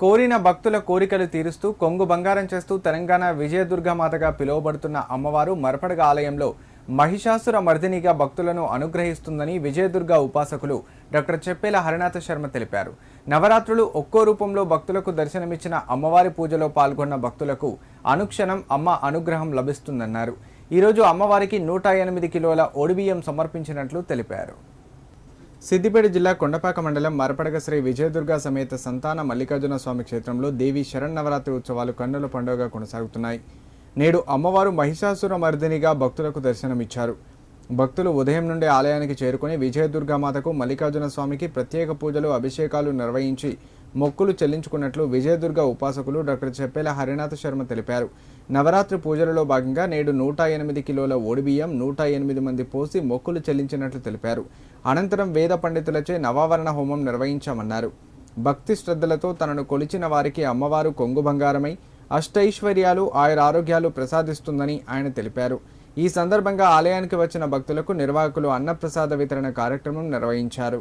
కోరిన భక్తుల కోరికలు తీరుస్తూ కొంగు బంగారం చేస్తూ తెలంగాణ విజయదుర్గమాతగా పిలువబడుతున్న అమ్మవారు మరపడగ ఆలయంలో మహిషాసుర మర్దినిగా భక్తులను అనుగ్రహిస్తుందని విజయదుర్గ ఉపాసకులు డాక్టర్ చెప్పేల హరినాథ శర్మ తెలిపారు. నవరాత్రులు ఒక్కో రూపంలో భక్తులకు దర్శనమిచ్చిన అమ్మవారి పూజలో పాల్గొన్న భక్తులకు అనుక్షణం అమ్మ అనుగ్రహం లభిస్తుందన్నారు. ఈరోజు అమ్మవారికి నూట ఎనిమిది కిలోల ఒడిబియ్యం సమర్పించినట్లు తెలిపారు. సిద్దిపేట జిల్లా కొండపాక మండలం మరపడగ శ్రీ విజయదుర్గ సమేత సంతాన మల్లికార్జున స్వామి క్షేత్రంలో దేవి శరన్నవరాత్రి ఉత్సవాలు కన్నుల పండుగగా కొనసాగుతున్నాయి. నేడు అమ్మవారు మహిషాసుర మర్దినిగా భక్తులకు దర్శనమిచ్చారు. భక్తులు ఉదయం నుండి ఆలయానికి చేరుకుని విజయదుర్గామాతకు మల్లికార్జున స్వామికి ప్రత్యేక పూజలు అభిషేకాలు నిర్వహించి మొక్కులు చెల్లించుకున్నట్లు విజయదుర్గ ఉపాసకులు డాక్టర్ చెప్పేల హరినాథ శర్మ తెలిపారు. నవరాత్రి పూజలలో భాగంగా నేడు నూట ఎనిమిది కిలోల ఓడిబియ్యం నూట ఎనిమిది మంది పోసి మొక్కులు చెల్లించినట్లు తెలిపారు. అనంతరం వేద పండితులచే నవావరణ హోమం నిర్వహించామన్నారు. భక్తి శ్రద్ధలతో తనను కొలిచిన వారికి అమ్మవారు కొంగు బంగారమై అష్టైశ్వర్యాలు ఆయుర ఆరోగ్యాలు ప్రసాదిస్తుందని ఆయన తెలిపారు. ఈ సందర్భంగా ఆలయానికి వచ్చిన భక్తులకు నిర్వాహకులు అన్నప్రసాద వితరణ కార్యక్రమం నిర్వహించారు